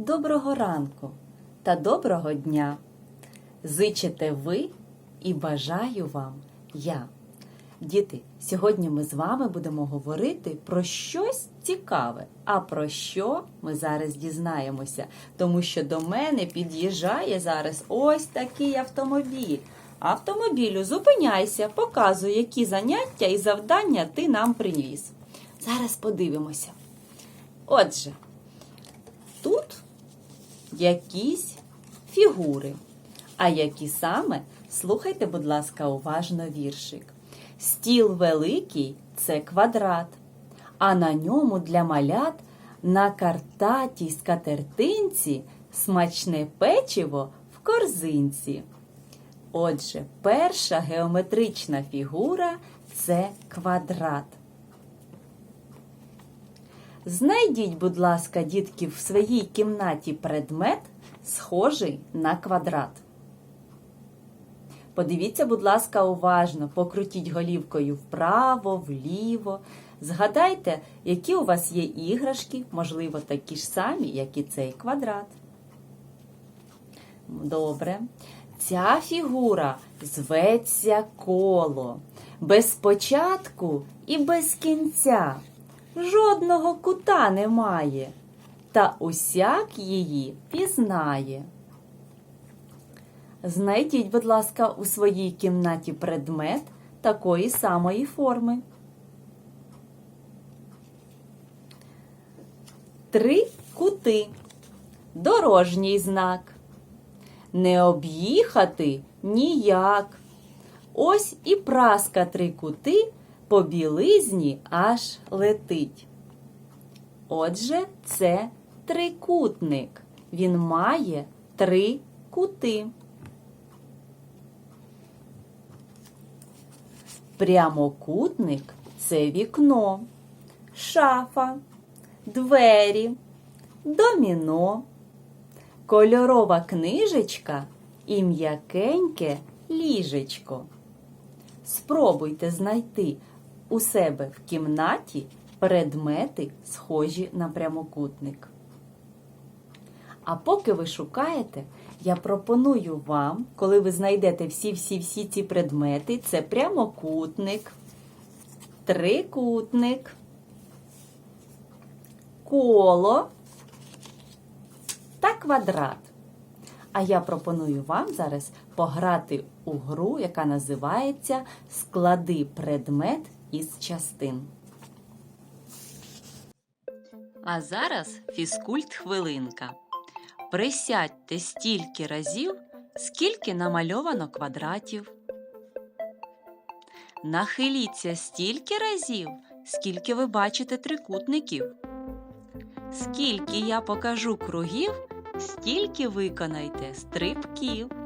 доброго ранку та доброго дня. Зичите ви і бажаю вам я. Діти, сьогодні ми з вами будемо говорити про щось цікаве. А про що ми зараз дізнаємося, тому що до мене під'їжджає зараз ось такий автомобіль. Автомобілю, зупиняйся, показуй, які заняття і завдання ти нам приніс. Зараз подивимося. Отже, якісь фігури. А які саме, слухайте, будь ласка, уважно віршик. Стіл великий це квадрат, а на ньому для малят на картатій скатертинці смачне печиво в корзинці. Отже, перша геометрична фігура це квадрат. Знайдіть, будь ласка, дітки, в своїй кімнаті предмет, схожий на квадрат. Подивіться, будь ласка, уважно, покрутіть голівкою вправо, вліво. Згадайте, які у вас є іграшки, можливо, такі ж самі, як і цей квадрат. Добре. Ця фігура зветься коло. Без початку і без кінця. Жодного кута немає, та усяк її пізнає. Знайдіть, будь ласка, у своїй кімнаті предмет такої самої форми. Три кути. Дорожній знак. Не об'їхати ніяк. Ось і праска три кути по білизні аж летить. Отже, це трикутник. Він має три кути. Прямокутник це вікно, шафа, двері, доміно, кольорова книжечка і м'якеньке ліжечко. Спробуйте знайти у себе в кімнаті предмети, схожі на прямокутник. А поки ви шукаєте, я пропоную вам, коли ви знайдете всі-всі-всі ці предмети, це прямокутник, трикутник, коло та квадрат. А я пропоную вам зараз пограти у гру, яка називається Склади предмет із частин. А зараз фізкульт хвилинка. Присядьте стільки разів, скільки намальовано квадратів. Нахиліться стільки разів, скільки ви бачите трикутників. Скільки я покажу кругів, стільки виконайте стрибків.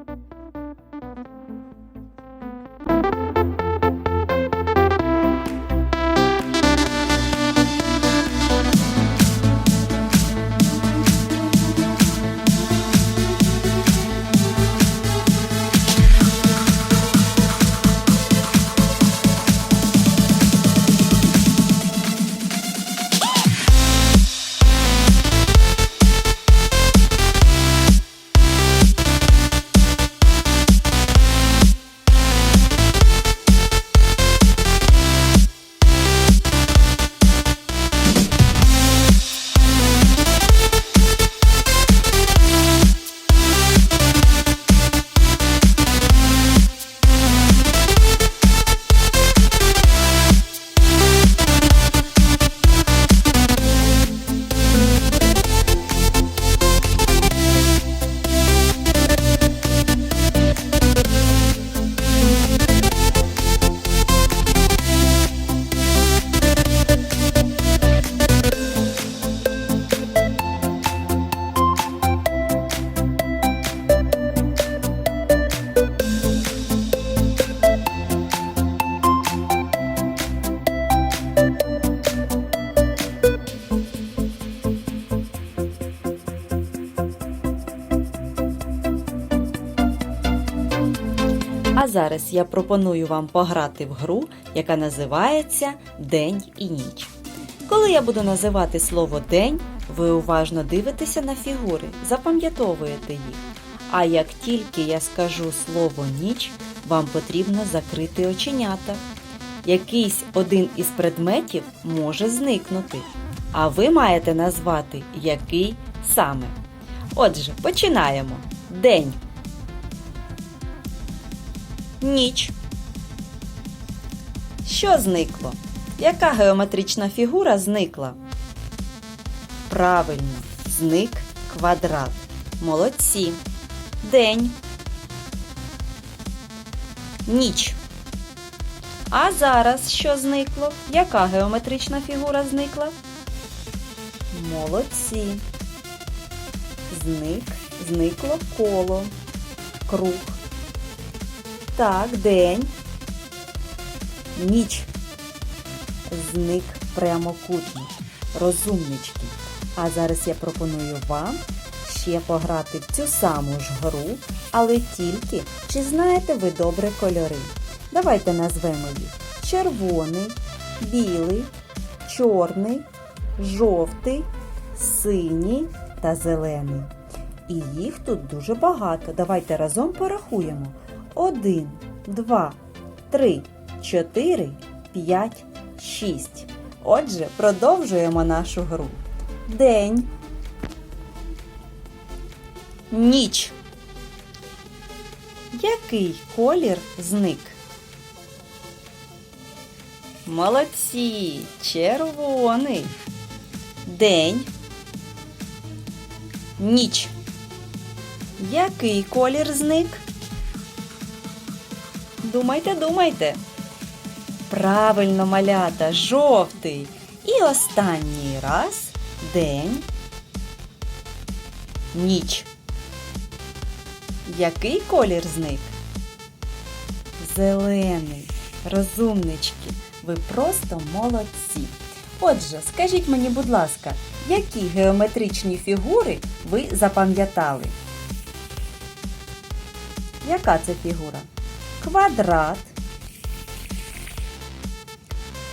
А зараз я пропоную вам пограти в гру, яка називається День і ніч. Коли я буду називати слово день, Ви уважно дивитеся на фігури, запам'ятовуєте їх. А як тільки я скажу слово ніч, вам потрібно закрити оченята. Якийсь один із предметів може зникнути, а ви маєте назвати, який саме. Отже, починаємо. День. Ніч. Що зникло? Яка геометрична фігура зникла? Правильно, зник квадрат. Молодці. День. Ніч. А зараз що зникло? Яка геометрична фігура зникла? Молодці. Зник, зникло коло, круг. Так, день. Ніч. Зник прямокутник. Розумнички. А зараз я пропоную вам ще пограти в цю саму ж гру, але тільки чи знаєте ви добре кольори. Давайте назвемо їх червоний, білий, чорний, жовтий, синій та зелений. І їх тут дуже багато. Давайте разом порахуємо. Один, два, три, чотири, п'ять, шість. Отже, продовжуємо нашу гру. День. Ніч. Який колір зник? Молодці! Червоний. День. Ніч. Який колір зник? Думайте, думайте. Правильно, малята, жовтий. І останній раз день. Ніч. Який колір зник? Зелений. Розумнички, ви просто молодці. Отже, скажіть мені, будь ласка, які геометричні фігури ви запам'ятали? Яка це фігура? Квадрат,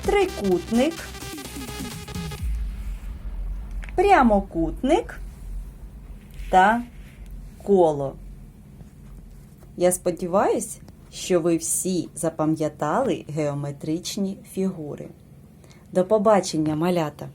трикутник, прямокутник та коло. Я сподіваюся, що ви всі запам'ятали геометричні фігури. До побачення, малята!